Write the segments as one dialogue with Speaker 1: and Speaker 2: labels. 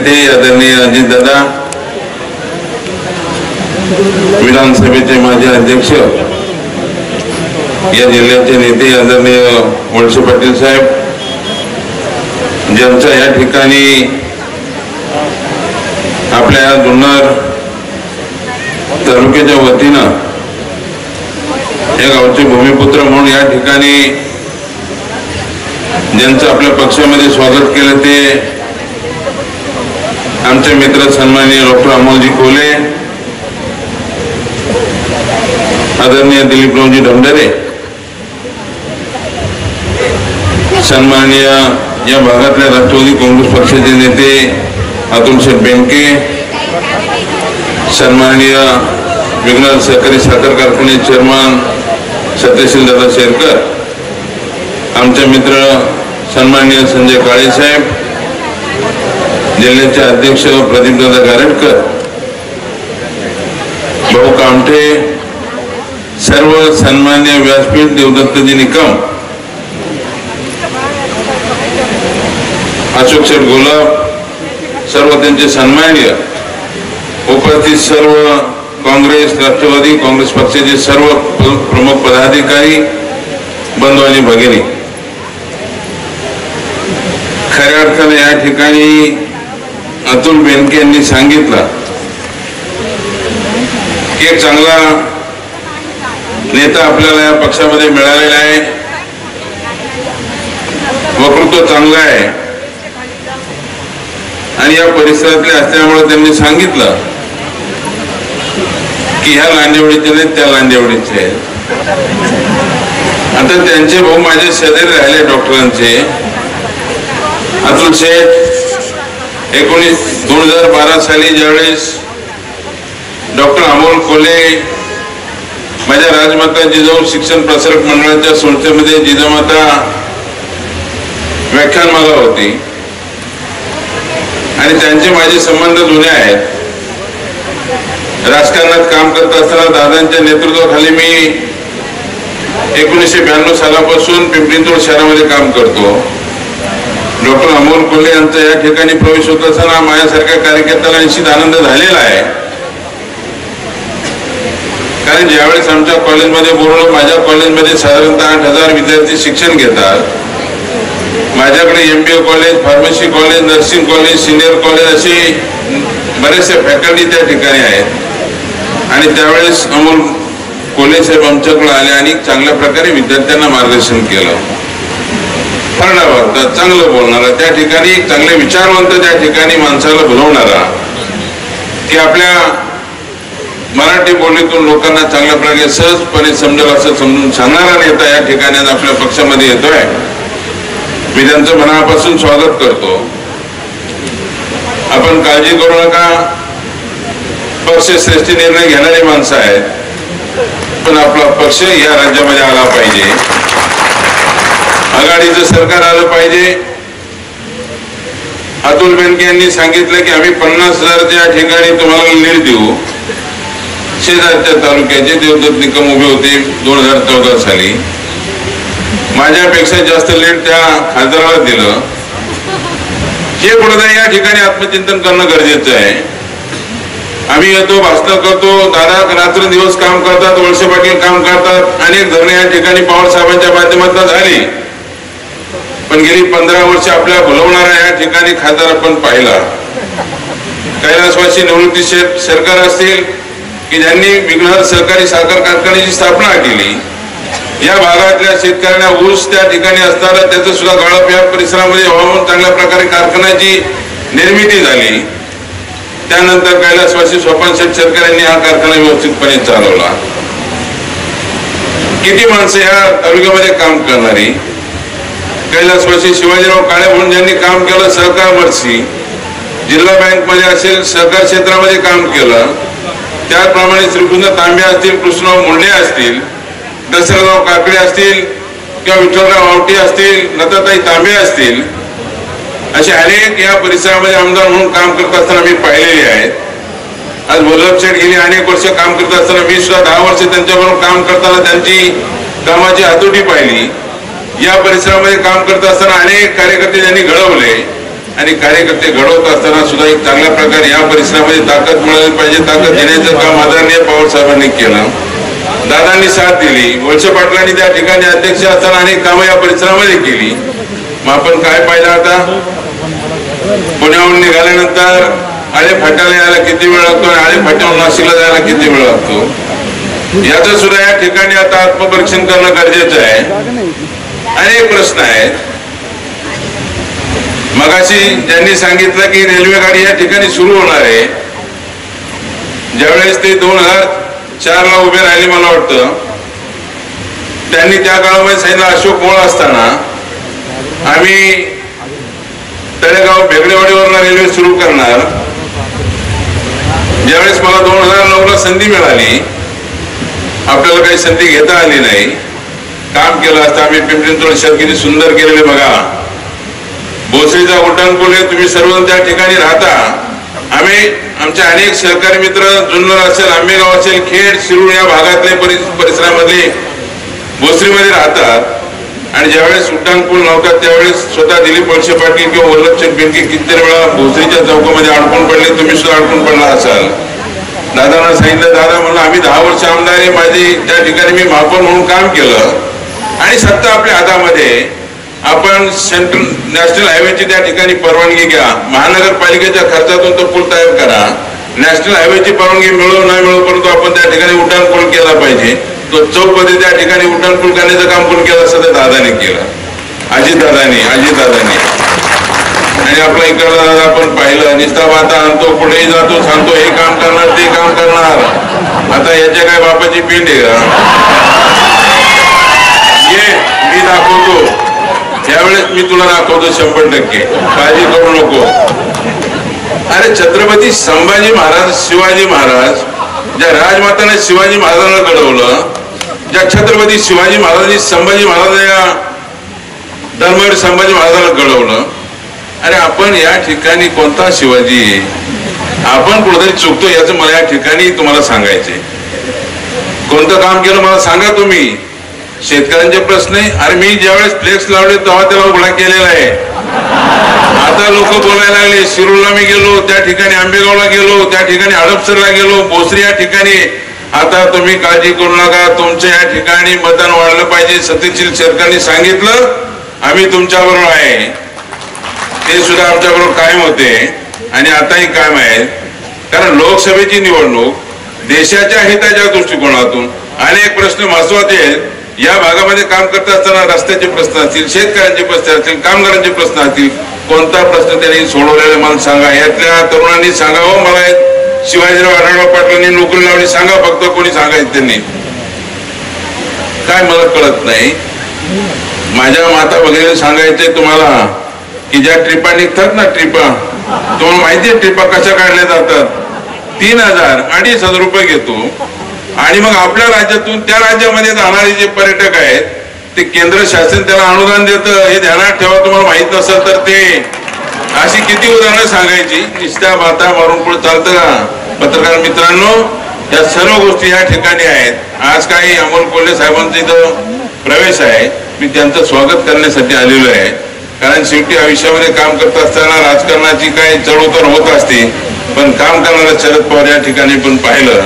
Speaker 1: नेते आदरणीय अजितदादा विधानसभेचे माजी अध्यक्ष या जिल्ह्याचे नेते आदरणीय वळसे पाटील साहेब ज्यांचा या ठिकाणी आपल्या जुन्नर तालुक्याच्या वतीनं या गावचे भूमिपुत्र म्हणून या ठिकाणी ज्यांचं आपल्या पक्षामध्ये स्वागत केलं ते आमचे मित्र सन्माननीय डॉक्टर अमोलजी कोले आदरणीय दिलीपरावजी ढमढरे सन्माननीय या भागातल्या राष्ट्रवादी काँग्रेस पक्षाचे नेते अतुल बेंके सन्माननीय विघ्नाथ सहकारी साखर कारखाने चेअरमन सत्यशील दादा शेरकर आमचे मित्र सन्माननीय संजय काळे साहेब जिल्ह्याचे अध्यक्ष प्रदीपदादा गारटकर भाऊ कामठे सर्व सन्मान्य व्यासपीठ देवदत्तजी निकम अशोक शेठ गुलाब सर्व त्यांचे सन्मान्य उपस्थित सर्व काँग्रेस राष्ट्रवादी काँग्रेस पक्षाचे सर्व प्रमुख पदाधिकारी बंधू आणि भगिनी. खऱ्या अर्थाने या ठिकाणी अतुल बेनके यांनी सांगितलं की एक चांगला नेता आपल्याला या पक्षामध्ये मिळालेला आहे. वक्तृत्व चांगलं आहे. आणि या परिसरातले असल्यामुळे त्यांनी सांगितलं की ह्या लांदेवडीचे नाहीत त्या लांदेवडीचे आहेत. आता त्यांचे भाऊ माझे शेजारी राहिले डॉक्टरांचे. अतुल शेठ एकोणीस दोन हजार बारा साली ज्यावेळेस डॉक्टर अमोल कोले माझ्या राजमाता जिजाऊ शिक्षण प्रसारक मंडळाच्या संस्थेमध्ये जिजामाता व्याख्यानमाला होती. आणि त्यांचे माझे संबंध जुने आहेत. राजकारणात काम करत असताना दादांच्या नेतृत्वाखाली मी एकोणीसशे ब्याण्णव सालापासून पिंपरी शहरामध्ये काम करतो. डॉक्टर अमोल कोल्हे यांचा या ठिकाणी प्रवेश होत असताना माझ्यासारख्या कार्यकर्त्याला निश्चित आनंद झालेला आहे. कारण ज्यावेळेस आमच्या कॉलेजमध्ये बोललो माझ्या कॉलेजमध्ये साधारणतः आठ हजार विद्यार्थी शिक्षण घेतात. माझ्याकडे M B A college pharmacy college nursing college senior college असे बरेचसे फॅकल्टी त्या ठिकाणी आहेत. आणि त्यावेळेस अमोल कोल्हे साहेब आमच्याकडे आले आणि चांगल्या प्रकारे विद्यार्थ्यांना मार्गदर्शन केलं. फरणावर चांगलं बोलणारा त्या ठिकाणी चांगले विचारवंत त्या ठिकाणी माणसाला बोलवणारा. की आपल्या मराठी बोलीतून लोकांना चांगल्या प्रकारे सहजपणे समजेल असं समजून सांगणारा नेता या ठिकाणी आपल्या पक्षामध्ये येतोय. मी त्यांचं मनापासून स्वागत करतो. आपण काळजी करू नका. पक्ष श्रेष्ठी निर्णय घेणारी माणसं आहेत. पण आपला पक्ष या राज्यामध्ये आला पाहिजे. आघाडीचं सरकार आलं पाहिजे. अतुल बेनके यांनी सांगितलं की आम्ही पन्नास हजारच्या ठिकाणी तुम्हाला लीड देऊ. शेजारच्या तालुक्याचे देवदूत निकम उभे होते दोन हजार चौदा साली. माझ्यापेक्षा जास्त लीड त्या खासदाराला दिलं. हे कुठेतरी या ठिकाणी आत्मचिंतन करणं गरजेचं आहे. आम्ही येतो भाषण करतो दादा रात्र दिवस काम करतात वळसे पाटील काम करतात अनेक धरणे या ठिकाणी पवार साहेबांच्या माध्यमातून झाली. पण गेली पंधरा वर्ष आपल्या बोलवणारा या ठिकाणी खासदार आपण पाहिला. कैलासवासी निवृत्ती सरकार असतील की ज्यांनी विघ्नहर सहकारी साखर कारखान्याची स्थापना केली या भागातल्या शेतकऱ्यांना ऊस त्या ठिकाणी असताना त्याचं सुद्धा गाळप या परिसरामध्ये व्हावून चांगल्या प्रकारे कारखान्याची निर्मिती झाली. त्यानंतर कैलासवासी सोपान शेठ सरकार यांनी हा कारखाना व्यवस्थितपणे चालवला. किती माणसं या तालुक्यामध्ये काम करणारी? कैलासवासी शिवाजीराव काळे म्हणून ज्यांनी काम केलं सहकार वर्षी जिल्हा बँकमध्ये असेल सहकार क्षेत्रामध्ये काम केलं त्याचप्रमाणे श्रीकृष्ण तांबे असतील कृष्णराव मुंडे असतील दसराराव काकडे असतील किंवा विठ्ठलराव आवटे असतील लताताई तांबे असतील असे अनेक या परिसरामध्ये आमदार म्हणून काम करत असताना मी पाहिलेले आहेत. आज वल्लभ शेठ गेली अनेक वर्ष काम करत असताना मी सुद्धा दहा वर्ष त्यांच्याबरोबर काम करताना त्यांची कामाची हातोटी पाहिली. या परिसरामध्ये काम करत असताना अनेक कार्यकर्ते त्यांनी घडवले. आणि कार्यकर्ते घडवत असताना सुद्धा एक चांगल्या प्रकारे या परिसरामध्ये ताकद मिळाली पाहिजे. ताकद देण्याचं काम आदरणीय पवार साहेबांनी केलं. दादांनी साथ दिली. वळसे पाटलांनी त्या ठिकाणी अध्यक्ष असताना अनेक कामं या परिसरामध्ये केली. मग आपण काय पाहिलं आता? पुण्याहून निघाल्यानंतर आळे फाट्याला यायला किती वेळ लागतो आणि आळे फाट्याहून नाशिकला जायला किती वेळ लागतो? याचं सुद्धा या ठिकाणी आता आत्मपरीक्षण करणं गरजेचं आहे. अनेक प्रश्न आहेत. मगाशी ज्यांनी सांगितलं की रेल्वे गाडी या ठिकाणी सुरू होणार आहे. ज्यावेळेस ते दोन हजार चार ला उभे राहिले मला वाटतं. त्यांनी त्या काळामध्ये सांगितलं अशोक मोळ असताना आम्ही तळेगाव भेगडेवाडीवरनं रेल्वे सुरू करणार. ज्यावेळेस मला दोन हजार नऊ ला संधी मिळाली आपल्याला काही संधी घेता आली नाही. काम केलं असतं. आम्ही पिंपरी चिंचवड किती सुंदर केलेले बघा. भोसरीचा उड्डाणपूल हे तुम्ही सर्वजण त्या ठिकाणी राहता. आम्ही आमचे अनेक सहकारी मित्र जुन्नर असेल आंबेगाव असेल खेड शिरूर या भागातले परिसरामध्ये परिसरामधले भोसरीमध्ये राहतात. आणि ज्यावेळेस उड्डाणपूल नव्हता त्यावेळेस स्वतः दिलीप वळसे पाटील किंवा वल्लभचंद बेनके कितीतरी वेळा भोसरीच्या चौकामध्ये अडकून पडले. तुम्ही सुद्धा अडकून पडला असाल. दादांना सांगितलं दादा म्हणून आम्ही दहा वर्ष आमदार आहे. माझी त्या ठिकाणी मी महापौर म्हणून काम केलं. आणि सत्ता आपल्या हातामध्ये आपण सेंट्रल नॅशनल हायवेची त्या ठिकाणी परवानगी घ्या. महानगरपालिकेच्या खर्चातून तो पूल तयार करा. नॅशनल हायवेची परवानगी मिळो नाही मिळो परंतु आपण त्या ठिकाणी उड्डाण पूल केला पाहिजे. तो चौपदी त्या ठिकाणी उड्डाण पूल करण्याचं काम कोण केलं? असं तर दादाने केलं. अजितदादांनी अजितदादांनी. आणि आपला इकडला दादा आपण पाहिलं निस्ता आता आणतो कुठेही जातो सांगतो हे काम करणार ते काम करणार. आता याच्या काय बापाची पिंड आहे का मी दाखवतो त्यावेळेस मी तुला दाखवतो शंभर टक्के. काळजी करू नको. अरे छत्रपती संभाजी महाराज शिवाजी महाराज ज्या राजमाताने शिवाजी महाराजांना घडवलं ज्या छत्रपती शिवाजी महाराजांनी संभाजी महाराज या धर्मवीर संभाजी महाराजांना घडवलं अरे आपण या ठिकाणी कोणता शिवाजी? आहे? आपण कुठेतरी चुकतो याचं मला या ठिकाणी तुम्हाला सांगायचे कोणतं काम केलं मला सांगा तुम्ही. शेतकऱ्यांचे प्रश्न अरे मी ज्यावेळेस फ्लेक्स लावले तेव्हा त्याला उघडा केलेला आहे. आता लोक बोलायला लागले शिरूरला मी गेलो त्या ठिकाणी आंबेगावला गेलो त्या ठिकाणी हडपसरला गेलो भोसरी या ठिकाणी. आता तुम्ही काळजी करू नका तुमच्या या ठिकाणी मतदान वाढलं पाहिजे सत्यशील सरकारने सांगितलं आम्ही तुमच्या बरोबर आहे. ते सुद्धा आमच्या बरोबर कायम होते. आणि आताही कायम आहेत. कारण लोकसभेची निवडणूक देशाच्या हिताच्या दृष्टिकोनातून अनेक प्रश्न महत्त्वाचे आहेत. या भागामध्ये काम करत असताना रस्त्याचे प्रश्न असतील शेतकऱ्यांचे प्रश्न असतील कामगारांचे प्रश्न असतील कोणता प्रश्न त्यांनी सोडवलेला मला सांगा. यातल्या तरुणांनी सांगावं हो, मला शिवाजीराव आढळराव पाटलांनी नोकरी लावली सांगा फक्त कोणी सांगायचं त्यांनी. काय मला कळत नाही. माझ्या माता वगैरे सांगायचंय तुम्हाला की ज्या ट्रिपा निघतात ना ट्रिपा तुम्हाला माहितीये ट्रिपा कशा काढल्या जातात? तीन हजार अडीच हजार रुपये घेतो. आणि मग आपल्या राज्यातून त्या राज्यामध्ये जाणारे जे पर्यटक आहेत ते केंद्र शासन त्याला अनुदान देतं हे ध्यानात ठेवा तुम्हाला माहीत नसेल तर ते. अशी किती उदाहरणं सांगायची निष्ठा बाता मारून पुढे चालतं का? पत्रकार मित्रांनो या सर्व गोष्टी या ठिकाणी आहेत. आज काही अमोल कोल्हे साहेबांचा इथं प्रवेश आहे. मी त्यांचं स्वागत करण्यासाठी आलेलो आहे. कारण शेवटी आयुष्यामध्ये काम करत असताना राजकारणाची काही चढउतार होत असते पण काम करणारा शरद पवार या ठिकाणी पण पाहिलं.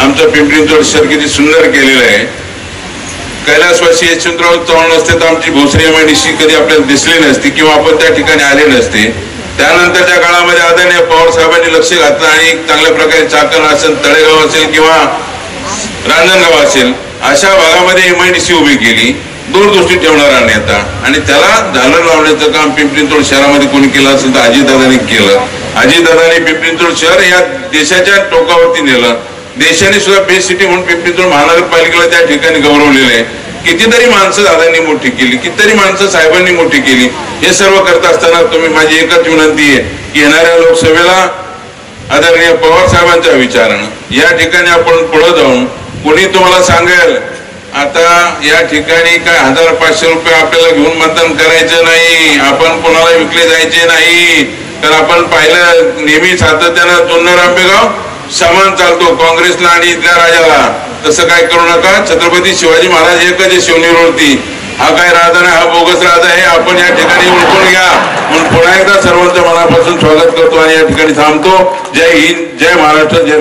Speaker 1: आमचं पिंपरी चिंचवड शहर किती सुंदर केलेलं आहे. कैलासवासी यशवंतराव चव्हाण नसते तर आमची भोसरी एमआयडीसी कधी आपल्याला दिसली नसती किंवा आपण त्या ठिकाणी आले नसते. त्यानंतरच्या काळामध्ये आदरणीय पवार साहेबांनी लक्ष घातलं आणि चांगल्या प्रकारे चाकण असेल तळेगाव असेल किंवा रांजणगाव असेल अशा भागामध्ये एमआयडीसी उभी केली. दूरदृष्टी ठेवणारा नेता आणि त्याला झालर लावण्याचं काम पिंपरी चिंचवड शहरामध्ये कोणी केलं असेल तर अजितदादांनी केलं. अजितदादांनी पिंपरी चिंचवड शहर या देशाच्या टोकावरती नेलं. देशाने सुद्धा बेस्ट सिटी म्हणून पिंपरी चिंचवड महानगरपालिकेला त्या ठिकाणी गौरवलेलं आहे. कितीतरी माणसं दादांनी मोठी केली कितीतरी माणसं साहेबांनी मोठी केली. हे सर्व करत असताना तुम्ही माझी एकच विनंती आहे की येणाऱ्या लोकसभेला आदरणीय पवार साहेबांच्या विचारानं या ठिकाणी आपण पुढे जाऊन कोणी तुम्हाला सांगेल आता या ठिकाणी काय हजार पाचशे रुपये आपल्याला घेऊन मतदान करायचं नाही आपण कोणाला विकले जायचे नाही. तर आपण पाहिलं नेहमी सातत्यानं जुन्नर आंबेगाव समान चालतो काँग्रेसला आणि इथल्या राजाला. तसं काय करू नका छत्रपती शिवाजी महाराज एकच आहे शिवनेरवरती. हा काय राजा नाही हा बोगस राजा आहे आपण या ठिकाणी ओळखून घ्या. म्हणून पुन्हा एकदा सर्वांच्या मनापासून स्वागत करतो आणि या ठिकाणी थांबतो. जय हिंद जय महाराष्ट्र जय